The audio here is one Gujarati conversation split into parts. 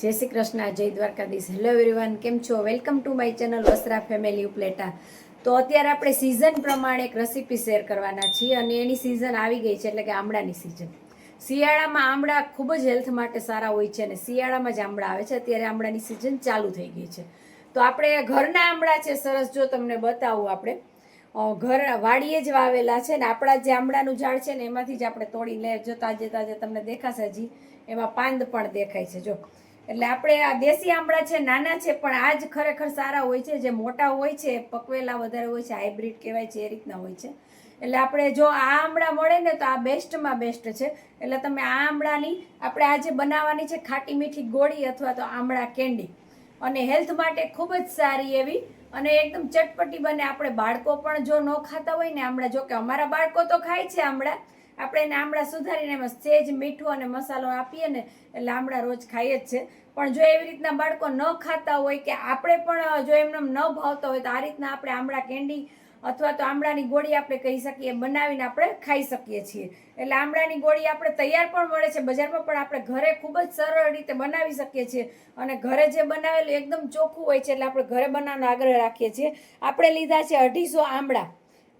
જય શ્રી કૃષ્ણ, જય દ્વારકાધીશ. હેલો એવરીવન કેમ છો? Welcome to my channel Vastra family Upleta. તો અત્યારે આપણે સિઝન પ્રમાણે એક રેસીપી શેર કરવાના છીએ અને એની સિઝન આવી ગઈ છે એટલે કે આમળાની સિઝન શિયાળામાં આમળા ખૂબ જ હેલ્થ માટે સારા હોય છે અને શિયાળામાં જ આમળા આવે છે. અત્યારે આમળાની સિઝન ચાલુ થઈ ગઈ છે. તો આપણે ઘરના આમળા છે, સરસ જો તમને બતાવું આપણે. ઘર વાડીએ જ વાવેલા છે ને આપણા જે આમળાનું ઝાડ છે ને એમાંથી જ આપણે તોડી લે, જો તાજે તાજે તમને દેખાશે હજી. એમાં પાંદ પણ દેખાય છે, જો. એટલે આપણે આ દેશી આમળા છે, નાના છે, પણ આ જ ખરેખર સારા હોય છે, જે મોટા હોય છે, પકવેલા વધારે હોય છે, હાઇબ્રિડ કહેવાય છે, એ રીતના હોય છે. એટલે આપણે જો આ આમળા મળે ને તો આ બેસ્ટમાં બેસ્ટ છે. એટલે તમે આ આમળાની આપણે આજે બનાવવાની છે ખાટી મીઠી ગોળી અથવા તો આમળા કેન્ડી. અને હેલ્થ માટે ખૂબ જ સારી એવી અને એકદમ ચટપટી બને. આપણે બાળકો પણ જો ન ખાતા હોય ને આમળા જો કે અમારા બાળકો તો ખાય છે આમળા આપણે એને આમળા સુધારીને એમાં સેજ, મીઠું અને મસાલો આપીએ ને એટલે આમળા રોજ ખાઈએ જ છે. પણ જો એવી રીતના બાળકો ન ખાતા હોય કે આપણે પણ જો એમને ન ભાવતા હોય તો આ રીતના આપણે આમળા કેન્ડી અથવા તો આમળાની ગોળી આપણે કહી શકીએ, બનાવીને આપણે ખાઈ શકીએ છીએ. એટલે આમળાની ગોળી આપણે તૈયાર પણ મળે છે, બજારમાં પણ આપણે ઘરે ખૂબ જ સરળ રીતે બનાવી શકીએ છીએ. અને ઘરે જે બનાવેલું એકદમ ચોખ્ખું હોય છે, એટલે આપણે ઘરે બનાવવાનો આગ્રહ રાખીએ છીએ. આપણે લીધા છે અઢીસો આમળા.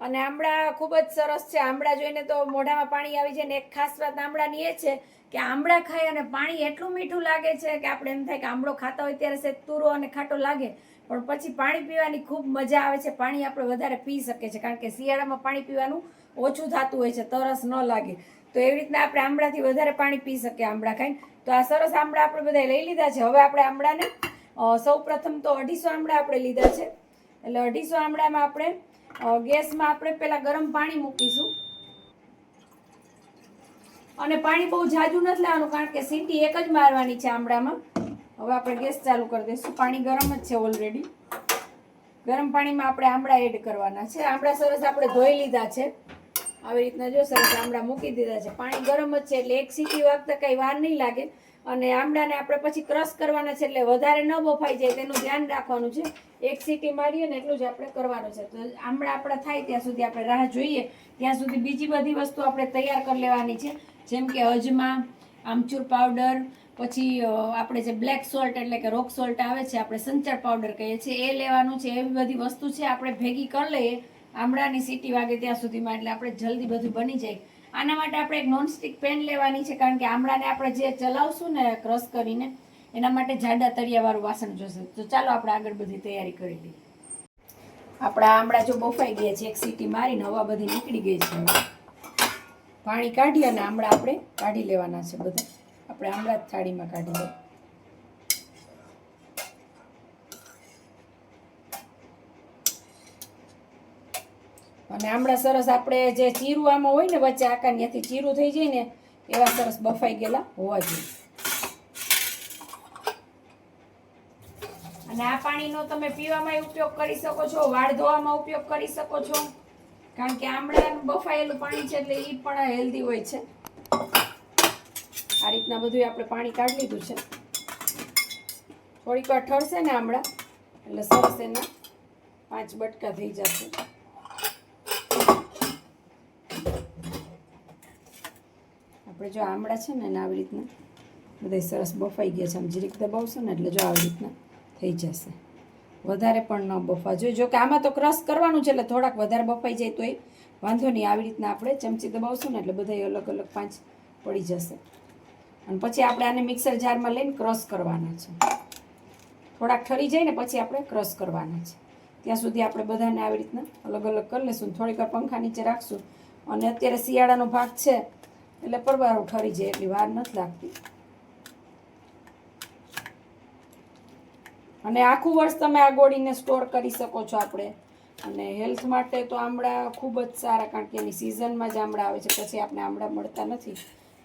અને આમળા ખૂબ જ સરસ છે. આમળા જોઈને તો મોઢામાં પાણી આવી જાય ને એક ખાસ વાત આમળાની એ છે કે આમળા ખાય અને પાણી એટલું મીઠું લાગે છે કે આપણે એમ થાય કે આમળો ખાતા હોય ત્યારે સેજ તુરો અને ખાટો લાગે. પણ પછી પાણી પીવાની ખૂબ મજા આવે છે. પાણી આપણે વધારે પી શકીએ છીએ કારણ કે શિયાળામાં પાણી પીવાનું ઓછું થતું હોય છે, તરસ ન લાગે. તો એવી રીતના આપણે આમળાથી વધારે પાણી પી શકીએ આમળા ખાઈને. તો આ સરસ આમળા આપણે બધા લઈ લીધા છે. હવે આપણે આમળાને સૌ પ્રથમ તો અઢીસો આમળા આપણે લીધા છે. એટલે અઢીસો આમળામાં આપણે ગેસમાં આપણે પહેલાં ગરમ પાણી મૂકીશું. અને પાણી બહુ જાજુ નથી લેવાનું કારણ કે સીટી એક જ મારવાની છે આમળામાં. હવે આપણે ગેસ ચાલુ કરી દઈશું. પાણી ગરમ જ છે ઓલરેડી ગરમ પાણીમાં આપણે આમળા એડ કરવાના છે. આમળા સરસ આપણે ધોઈ લીધા છે. આવી રીતના જો સરસ આમળા મૂકી દીધા છે. પાણી ગરમ જ છે એટલે એક સીટી વાગતા કંઈ વાર નહીં લાગે. અને આમળાને આપણે પછી ક્રશ કરવાના છે એટલે વધારે ન બફાઈ જાય, તેનું ધ્યાન રાખવાનું છે. એક સીટી મારીએ ને એટલું જ આપણે કરવાનું છે. તો આમળા આપણા થાય ત્યાં સુધી આપણે રાહ જોઈએ. ત્યાં સુધી બીજી બધી વસ્તુ આપણે તૈયાર કરી લેવાની છે. જેમ કે અજમા, આમચૂર પાવડર, પછી આપણે જે બ્લેક સોલ્ટ એટલે કે રોક સોલ્ટ આવે છે, આપણે સંચર પાવડર કહીએ છીએ, એ લેવાનું છે. એવી બધી વસ્તુ છે, આપણે ભેગી કરી લઈએ. આમળાની સીટી વાગે ત્યાં સુધીમાં, એટલે આપણે જલ્દી બધું બની જાય. આના માટે આપણે એક નોનસ્ટિક પેન લેવાની છે, કારણ કે આમળાને આપણે જે ચલાવશું ને ક્રશ કરીને, એના માટે જાડા તળિયાવાળું વાસણ જોશે. તો ચાલો આપણે આગળ બધી તૈયારી કરી લઈએ. આપણા આમળા જો બફાઈ ગયા છે, એક સીટી મારીને હવા બધી નીકળી ગઈ છે. પાણી કાઢી અને આમળા આપણે કાઢી લેવાના છે બધા. આપણે આમળા જ થાળીમાં કાઢી લઈએ. અને આમળા સરસ આપણે જે ચીરું આમાં હોય ને વચ્ચે આકાર ત્યાંથી ચીરું થઈ જાય ને એવા સરસ બફાઈ ગયેલા હોવા જોઈએ. અને આ પાણીનો તમે પીવામાં ઉપયોગ કરી શકો છો, વાળ ધોવામાં ઉપયોગ કરી શકો છો. કારણ કે આમળાનું બફાયેલું પાણી છે એટલે એ પણ હેલ્ધી હોય છે. આ રીતના બધું આપણે પાણી કાઢી લીધું છે. થોડીક વાર ઠરશે ને આમળા, એટલે સરસ એના પાંચ બટકા થઈ જશે. આપણે જો આમળા છે ને આવી રીતના બધા સરસ બફાઈ ગયા છે. આમ જીરીક દબાવશો ને એટલે જો આવી રીતના થઈ જશે. વધારે પણ ન બફવા જોઈએ જો કે આમાં તો ક્રશ કરવાનું છે એટલે થોડાક વધારે બફાઈ જાય તો એ વાંધો નહીં. આવી રીતના આપણે ચમચી દબાવશું ને એટલે બધા અલગ અલગ પાંચ પડી જશે. અને પછી આપણે આને મિક્સર જારમાં લઈને ક્રશ કરવાના છે. થોડાક ઠરી જાય ને પછી આપણે ક્રશ કરવાના છે. ત્યાં સુધી આપણે બધાને આવી રીતના અલગ અલગ કરી લઈશું થોડીક પંખા નીચે રાખશું. અને અત્યારે શિયાળાનો ભાગ છે. એટલે પરવારો ઠરી જાય, એટલી વાર નથી લાગતી. અને આખું વર્ષ તમે આ ગોળીને સ્ટોર કરી શકો છો આપણે. અને હેલ્થ માટે તો આમળા ખૂબ જ સારા, કારણ કે એની સિઝનમાં જ આમળા આવે છે, પછી આપણે આમળા મળતા નથી.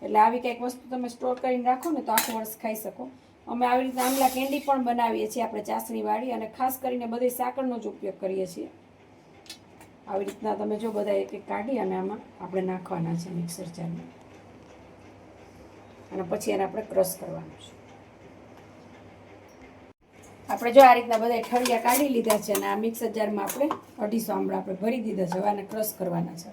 એટલે આવી કંઈક વસ્તુ તમે સ્ટોર કરીને રાખો ને તો આખું વર્ષ ખાઈ શકો. અમે આવી રીતે આમલા કેન્ડી પણ બનાવીએ છીએ આપણે ચાસણી વાળી અને ખાસ કરીને બધી સાકરનો જ ઉપયોગ કરીએ છીએ. આવી રીતના તમે જો બધા એક એક કાઢી અને આમાં આપણે નાખવાના છે મિક્સર જારમાં. અને પછી એને આપણે ક્રશ કરવાનું છે. આપણે જો આ રીતના બધા ઠળિયા કાઢી લીધા છે અને આ મિક્સર જારમાં આપણે અઢીસો આમળા આપણે ભરી દીધા છે. હવે આને ક્રશ કરવાના છે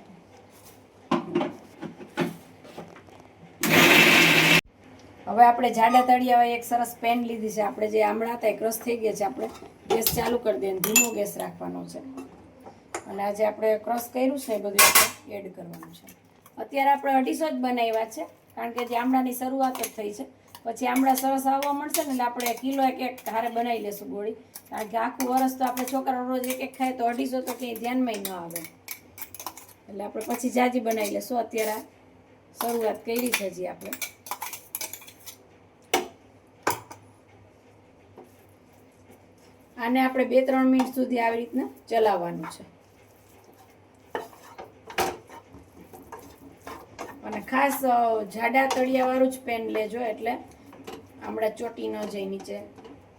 હવે આપણે જાડા તળિયા એક સરસ પેન લીધી છે. આપણે જે આમળા હતા એ ક્રશ થઈ ગયા છે. આપણે ગેસ ચાલુ કરી દઈએ ધીમો ગેસ રાખવાનો છે. અને આજે આપણે ક્રશ કર્યું છે એ બધું એડ કરવાનું છે. અત્યારે આપણે અઢીસો જ બનાવ્યા છે. કારણ કે જે આમળાની શરૂઆત જ થઈ છે. પછી આમળા સરસ આવવા મળશે ને એટલે આપણે કિલો એક એક હારે બનાવી લેશું ગોળી. કારણ કે આખું વરસ તો આપણે છોકરા રોજ એક એક ખાય તો અઢીસો તો કંઈ ધ્યાનમાં ન આવે. એટલે આપણે પછી જાજી બનાવી લેશું. અત્યારે શરૂઆત કરી છે હજી આપણે. આને આપણે બે ત્રણ મિનિટ સુધી આવી રીતના ચલાવવાનું છે અને ખાસ જાડા તળિયાવાળું જ પેન લેજો એટલે હમણાં ચોટી ન જાય નીચે.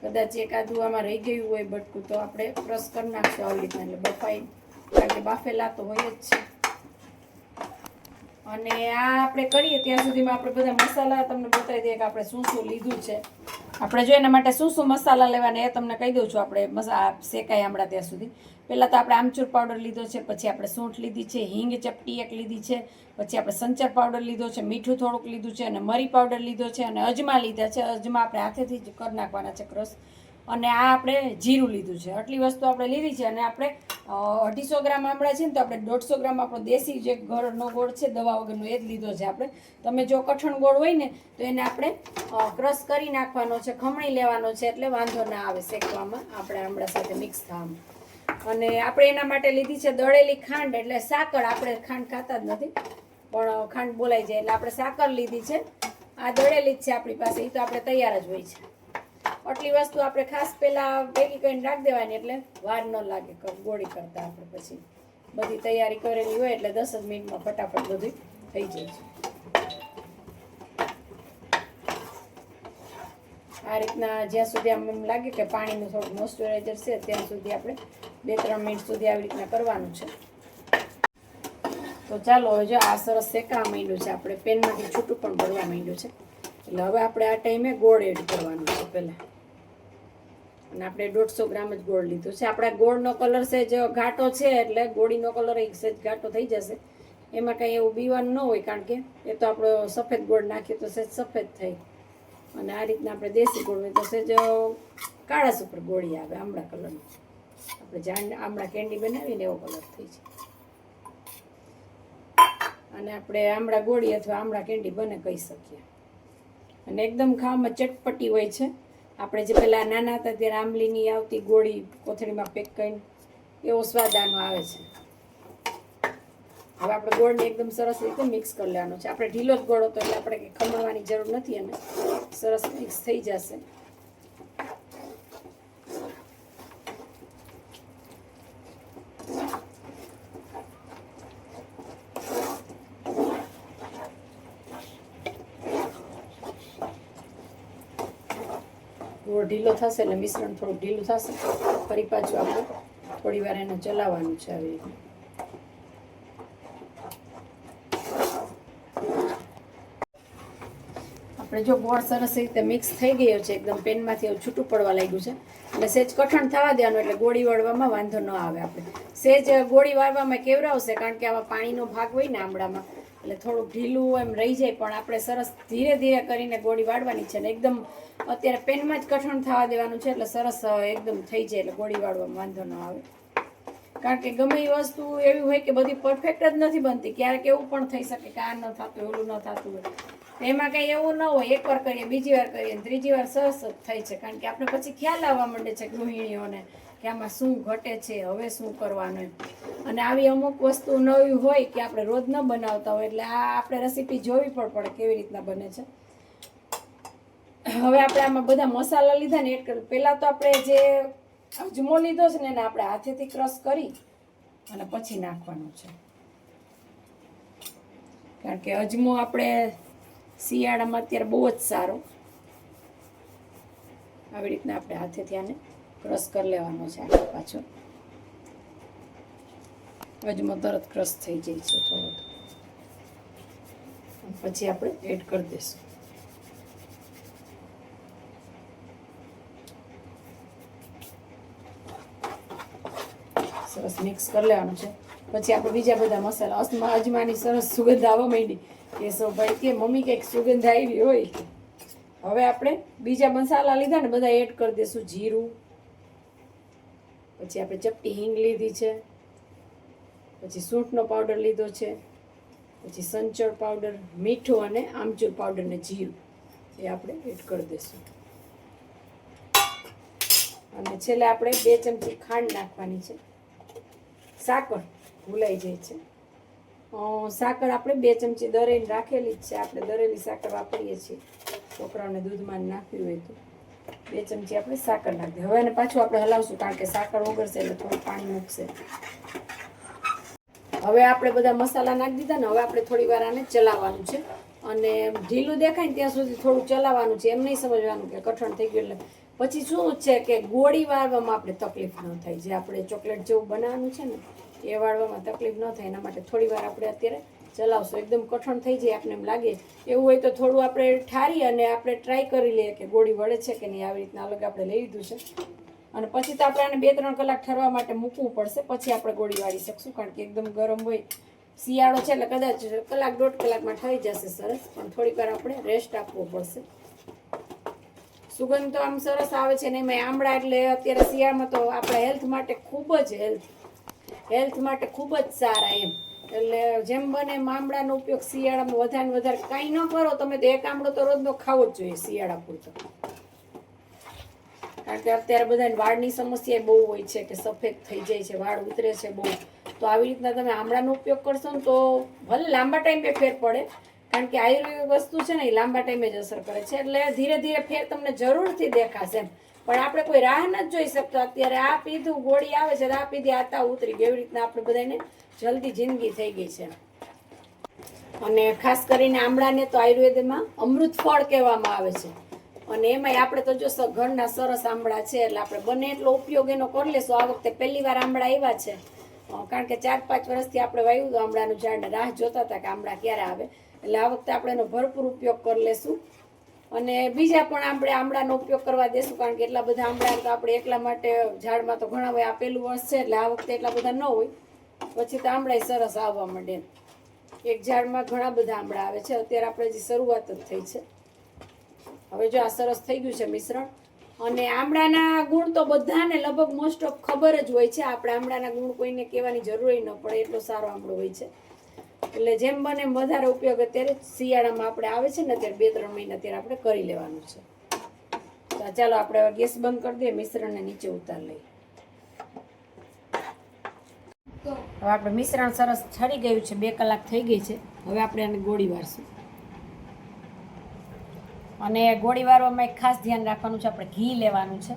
કદાચ એકાદું આમાં રહી ગયું હોય બટકું તો આપણે ક્રશ કરી નાખશું આવી રીતના, એટલે બફાઈ, કારણ કે બાફેલા તો હોય જ છે. અને આ આપણે કરીએ ત્યાં સુધીમાં આપણે બધા મસાલા તમને બતાવી દઈએ કે આપણે શું શું લીધું છે. આપણે જો એના માટે શું શું મસાલા લેવાના એ તમને કહી દઉં છું આપણે મસા શેકાય હમણાં ત્યાં સુધી. પહેલાં તો આપણે આમચૂર પાવડર લીધો છે, પછી આપણે સૂંઠ લીધી છે, હિંગ, ચપટી એક લીધી છે, પછી આપણે સંચર પાવડર લીધો છે, મીઠું થોડુંક લીધું છે અને મરી પાવડર લીધો છે અને અજમા લીધા છે. અજમા આપણે હાથેથી જ કરી નાખવાના છે ક્રશ અને આ આપણે જીરું લીધું છે. આટલી વસ્તુ આપણે લીધી છે અને આપણે અઢીસો ગ્રામ આમળા છે ને તો આપણે દોઢસો ગ્રામ આપણો દેશી જે ઘરનો ગોળ છે, દવા વગરનો એ જ લીધો છે આપણે. તમે જો કઠણ ગોળ હોય ને, તો એને આપણે ક્રશ કરી નાખવાનો છે, ખમણી લેવાનો છે એટલે વાંધો ના આવે શેકવામાં. આપણે આમળા સાથે મિક્સ થવામાં. અને આપણે એના માટે લીધી છે દળેલી ખાંડ, એટલે સાકર આપણે ખાંડ ખાતા જ નથી, પણ ખાંડ બોલાઈ જાય એટલે આપણે સાકર લીધી છે. આ દળેલી જ છે આપણી પાસે એ તો આપણે તૈયાર જ હોય છે. આટલી વસ્તુ આપણે ખાસ પહેલાં ભેગી કરીને રાખી દેવાની, એટલે વાર ન લાગે ગોળી કરતા આપણે પછી. બધી તૈયારી કરેલી હોય એટલે દસ જ મિનિટમાં ફટાફટ બધું થઈ જાય છે. આ રીતના જ્યાં સુધી આમ એમ લાગે કે પાણીનું થોડુંક મોઇશ્ચરાઇઝર છે, ત્યાં સુધી આપણે બે ત્રણ મિનિટ સુધી આવી રીતના કરવાનું છે. તો ચાલો હવે જો આ સરસ શેકા માંડ્યું છે. આપણે પેનમાંથી છૂટું પણ ભરવા માંડ્યું છે. એટલે હવે આપણે આ ટાઈમે ગોળ એડ કરવાનું છે પહેલાં. અને આપણે દોઢસો ગ્રામ જ ગોળ લીધો છે. આપણા ગોળનો કલર છે જે ઘાટો છે એટલે ગોળીનો કલર એક સેજ ઘાટો થઈ જશે. એમાં કંઈ એવું બીવાનું ન હોય, કારણ કે એ તો આપણો સફેદ ગોળ નાખીએ તો સેજ સફેદ થાય. અને આ રીતના આપણે દેશી ગોળ હોય તો સેજ કાળાસ ઉપર ગોળી આવે, આમળા કલરનો. આપણે જાણ આમળા કેન્ડી બનાવીને એવો કલર થઈ છે અને આપણે આમળા ગોળી અથવા આમળા કેન્ડી બને કહી શકીએ. અને એકદમ ખાવામાં ચટપટી હોય છે. આપણે જે પહેલાં નાના હતા ત્યારે આંબલીની આવતી ગોળી કોથળીમાં પેક કરીને એવો સ્વાદ આનો આવે છે. હવે આપણે ગોળને એકદમ સરસ રીતે મિક્સ કરી લેવાનો છે. આપણે ઢીલો જ ગોળ હતો એટલે આપણે ખમણવાની જરૂર નથી અને સરસ મિક્સ થઈ જશે. ગોળ ઢીલો થશે એટલે મિશ્રણ થોડું ઢીલું થશે, ફરી પાછું આપણે થોડી વાર એને ચલાવવાનું છે આવી આપણે જો ગોળ સરસ રીતે મિક્સ થઈ ગયો છે, એકદમ પેનમાંથી છૂટું પડવા લાગ્યું છે. એટલે સેજ કઠણ થવા દેવાનું એટલે ગોળી વાળવામાં વાંધો ન આવે આપણે. સેજ ગોળી વાળવામાં કેવરાવશે કારણ કે આમાં પાણીનો ભાગ હોય ને આમળામાં. એટલે થોડુંક ઢીલું એમ રહી જાય, પણ આપણે સરસ ધીરે ધીરે કરીને ગોળી વાળવાની છે ને એકદમ અત્યારે પેનમાં જ કઠણ થવા દેવાનું છે, એટલે સરસ એકદમ થઈ જાય એટલે ગોળી વાળવામાં વાંધો ન આવે. કારણ કે ગમે એ વસ્તુ એવી હોય કે બધી પરફેક્ટ જ નથી બનતી, ક્યારેક એવું પણ થઈ શકે કે આ ન થતું, ઓલું ન થતું હોય. એમાં કંઈ એવું ન હોય એકવાર કરીએ, બીજી વાર કરીએ ત્રીજી વાર સરસ જ થાય છે, કારણ કે આપણે પછી ખ્યાલ આવવા માંડે છે ગૃહિણીઓને. કે આમાં શું ઘટે છે, હવે શું કરવાનું અને આવી અમુક વસ્તુ નવી હોય કે આપણે રોજ ન બનાવતા હોય, એટલે આ આપણે રેસીપી જોવી પણ પડે કેવી રીતના બને છે. હવે આપણે આમાં બધા મસાલા લીધા ને એડ કર્યું. પહેલાં તો આપણે જે અજમો લીધો છે ને એને આપણે હાથેથી ક્રશ કરી અને પછી નાખવાનું છે. કારણ કે અજમો આપણે શિયાળામાં અત્યારે બહુ જ સારો. આવી રીતના આપણે હાથેથી આને ક્રશ કરી લેવાનો છે આગળ પાછો. અજમો તરત ક્રશ થઈ જાય છે થોડો. પછી આપણે એડ કરી દઈશું. સરસ મિક્સ કરી લેવાનું છે. પછી આપણે બીજા બધા મસાલા. અજમા અજમાની સરસ સુગંધ આવવા માંડી. ભાઈ કે મમ્મી કંઈક સુગંધ આવી હોય હવે આપણે બીજા મસાલા લીધા ને બધા એડ કરી દઈશું. જીરું પછી આપણે ચપટી હિંગ લીધી છે, પછી સૂંઠનો પાવડર લીધો છે, પછી સંચળ પાવડર મીઠું અને આમચૂર પાવડર ને જીરું, એ આપણે એડ કરી દઈશું. અને છેલ્લે આપણે બે ચમચી ખાંડ નાખવાની છે. સાકર ભૂલાઈ જાય છે. સાકર આપણે બે ચમચી દરેલી રાખેલી જ છે. આપણે દરેલી સાકર વાપરીએ છીએ. છોકરાઓને દૂધમાં નાખવી હોય તો. બે ચમચી આપણે સાકર નાખી હવે એને પાછું આપણે હલાવશું, કારણ કે સાકર ઓગળશે એટલે થોડું પાણી મૂકશે. હવે આપણે બધા મસાલા નાખી દીધા ને, હવે આપણે થોડી વાર આને ચલાવવાનું છે. અને ઢીલું દેખાય ને ત્યાં સુધી થોડું ચલાવવાનું છે. એમ નહીં સમજવાનું કે કઠણ થઈ ગયું એટલે. પછી શું છે કે ગોળી વાળવામાં આપણે તકલીફ ન થાય. જે આપણે ચોકલેટ જેવું બનાવવાનું છે ને, એ વાળવામાં તકલીફ ન થાય. એના માટે થોડી વાર આપણે અત્યારે ચલાવશું. એકદમ કઠણ થઈ જાય આપણે એમ લાગે. એવું હોય તો થોડું આપણે ઠારી અને આપણે ટ્રાય કરી લઈએ કે ગોળી વળે છે કે નહીં, આવી રીતના અલગ આપણે લઈ લીધું છે. અને પછી તો આપણે આને બે ત્રણ કલાક ઠરવા માટે મૂકવું પડશે. પછી આપણે ગોળી વાળી શકશું, કારણ કે એકદમ ગરમ હોય. શિયાળો છે એટલે કદાચ કલાક દોઢ કલાકમાં થઈ જશે સરસ, પણ થોડીક વાર આપણે રેસ્ટ આપવો પડશે. સુગંધ તો આમ સરસ આવે છે ને એમાં આમળા એટલે અત્યારે શિયાળામાં તો આપણા હેલ્થ માટે ખૂબ જ હેલ્થ હેલ્થ માટે ખૂબ જ સારા એમ. એટલે જેમ બને મામડાનો ઉપયોગ શિયાળામાં વધારે વધારે કાંઈ ન કરો. તમે તો એક આમળો તો રોજનો ખાવો જ જોઈએ શિયાળા પૂરતો. કારણ કે અત્યારે બધાને વાળની સમસ્યા બહુ હોય છે કે સફેદ થઈ જાય છે, વાળ ઉતરે છે બહુ. તો આવી રીતના તમે આમળાનો ઉપયોગ કરશો ને તો ભલે લાંબા ટાઈમ ફેર પડે. કારણ કે આયુર્વેદિક વસ્તુ છે ને એ લાંબા ટાઈમે જ અસર કરે છે. એટલે ધીરે ધીરે ફેર તમને જરૂરથી દેખાશે એમ. પણ આપણે કોઈ રાહ નથી જોઈ શકતો. અત્યારે આ પીધું, ગોળી આવે છે, આ પીધી આતા ઉતરી ગઈ. એવી રીતના આપણે બધાને જલ્દી જિંદગી થઈ ગઈ છે. અને ખાસ કરીને આમળાને તો આયુર્વેદમાં અમૃત ફળ કહેવામાં આવે છે. અને એમાંય આપણે તો જો ઘરના સરસ આંબળા છે, એટલે આપણે બને એટલો ઉપયોગ એનો કરી લેશું. આ વખતે પહેલી વાર આંબળા આવ્યા છે. કારણ કે ચાર પાંચ વર્ષથી આપણે વાયુ હતું આંબળાનું ઝાડ રાહ જોતા હતા કે આંબળા ક્યારે આવે. એટલે આ વખતે આપણે એનો ભરપૂર ઉપયોગ કરી લેશું. અને બીજા પણ આપણે આમળાનો ઉપયોગ કરવા દેશું, કારણ કે એટલા બધા આમળા તો આપણે એકલા માટે ઝાડમાં તો ઘણા હોય, આપેલું વર્ષ છે, એટલે આ વખતે એટલા બધા ન હોય. પછી તો આંબળાય સરસ આવવા માંડે. એક ઝાડમાં ઘણા બધા આમળા આવે છે, અત્યારે આપણે હજી શરૂઆત જ થઈ છે. હવે જો આ સરસ થઈ ગયું છે મિશ્રણ. અને આમળાના ગુણ તો બધાને લગભગ મોસ્ટ ઓફ ખબર જ હોય છે, આપણે આમળાના ગુણ કોઈને કહેવાની જરૂર ન પડે, એટલો સારો આમળો હોય છે. એટલે જેમ બને એમ વધારે ઉપયોગ અત્યારે શિયાળામાં આપણે આવે છે ને અત્યારે બે, ત્રણ મહિના અત્યારે આપણે કરી લેવાનું છે. તો ચાલો આપણે હવે ગેસ બંધ કરી દઈએ, મિશ્રણને નીચે ઉતાર લઈએ. હવે આપણે મિશ્રણ સરસ છરી ગયું છે, બે કલાક થઈ ગઈ છે. હવે આપણે આને ગોળી વાળશું અને ગોળી વાળવામાં એક ખાસ ધ્યાન રાખવાનું છે, આપણે ઘી લેવાનું છે.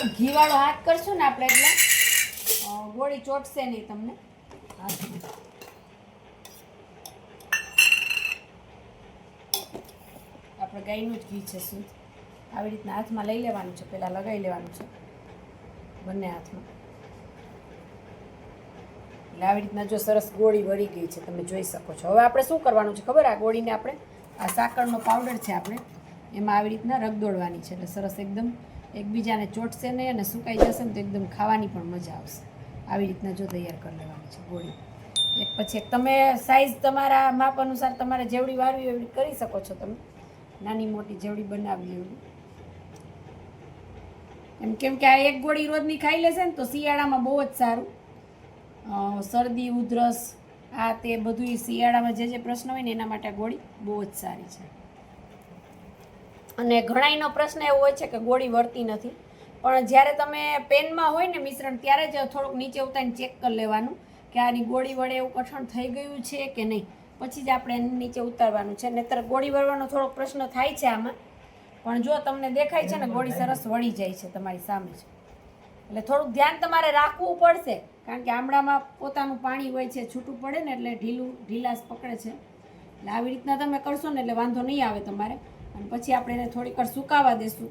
ઘી વાળો હાથ કરશું ને આપણે એટલે ગોળી ચોટશે નહીં તમને. હાથમાં આપણે ગાયનું જ ઘી છે શું આવી રીતના હાથમાં લઈ લેવાનું છે, પહેલાં લગાવી લેવાનું છે, બંને હાથમાં. એટલે આવી રીતના જો સરસ ગોળી વળી ગઈ છે, તમે જોઈ શકો છો. હવે આપણે શું કરવાનું છે ખબર? આ ગોળીને આપણે, આ સાકરનો પાવડર છે આપણે, એમાં આવી રીતના રગદોડવાની છે. એટલે સરસ એકદમ એકબીજાને ચોટશે નહીં અને સુકાઈ જશે ને તો એકદમ ખાવાની પણ મજા આવશે. આવી રીતના જો તૈયાર કરી લેવાની છે ગોળી. એક પછી એક તમે સાઈઝ તમારા માપ અનુસાર તમારે જેવડી વારવી એવડી કરી શકો છો તમે. નાની મોટી જેવડી બનાવવી એવડી એમ કેમ કે આ એક ગોળી રોજની ખાઈ લેશે ને તો શિયાળામાં બહુ જ સારું. શરદી, ઉધરસ, આ તે બધું શિયાળામાં જે જે પ્રશ્ન હોય ને એના માટે ગોળી બહુ જ સારી છે. અને ઘણાયનો પ્રશ્ન એવો હોય છે કે ગોળી વળતી નથી. પણ જ્યારે તમે પેનમાં હોય ને મિશ્રણ, ત્યારે જ થોડુંક નીચે ઉતારીને ચેક કરી લેવાનું કે આની ગોળી વડે એવું કઠણ થઈ ગયું છે કે નહીં. પછી જ આપણે એને નીચે ઉતારવાનું છે. નહીતર ગોળી વળવાનો થોડોક પ્રશ્ન થાય છે આમાં. પણ જો તમને દેખાય છે ને ગોળી સરસ વળી જાય છે તમારી સામે જ. એટલે થોડુંક ધ્યાન તમારે રાખવું પડશે. કારણ કે આમળામાં પોતાનું પાણી હોય છે, છૂટું પડે ને એટલે ઢીલું ઢીલાસ પકડે છે. એટલે આવી રીતના તમે કરશો ને એટલે વાંધો નહીં આવે તમારે. અને પછી આપણે એને થોડીક સુકાવા દેશું.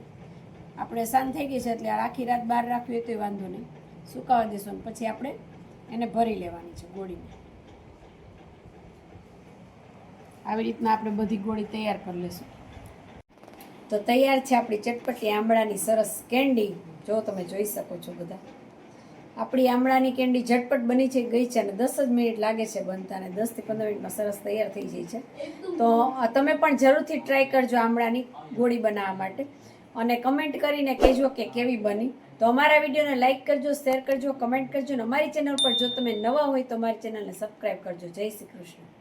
આપણે શાંત થઈ ગઈ છે એટલે આખી રાત બહાર રાખવી હોય તો વાંધો નહીં. સુકાવા દેશું અને પછી આપણે એને ભરી લેવાની છે ગોળીને. આવી રીતના આપણે બધી ગોળી તૈયાર કરી લેશું. તો તૈયાર છે આપણી ચટપટી આંબળાની સરસ કેન્ડી. જો તમે જોઈ શકો છો બધા. આપણી આમળાની કેન્ડી ઝટપટ બની છે, ગઈ છે અને દસ જ મિનિટ લાગે છે બનતા અને દસથી પંદર મિનિટમાં સરસ તૈયાર થઈ જાય છે. તો તમે પણ જરૂરથી ટ્રાય કરજો આમળાની ગોળી બનાવવા માટે. અને કમેન્ટ કરીને કહેજો કે કેવી બની. તો અમારા વિડીયોને લાઇક કરજો શેર કરજો કમેન્ટ કરજો અને અમારી ચેનલ પર જો તમે નવા હોય તો અમારી ચેનલને સબસ્ક્રાઈબ કરજો. જય શ્રી કૃષ્ણ.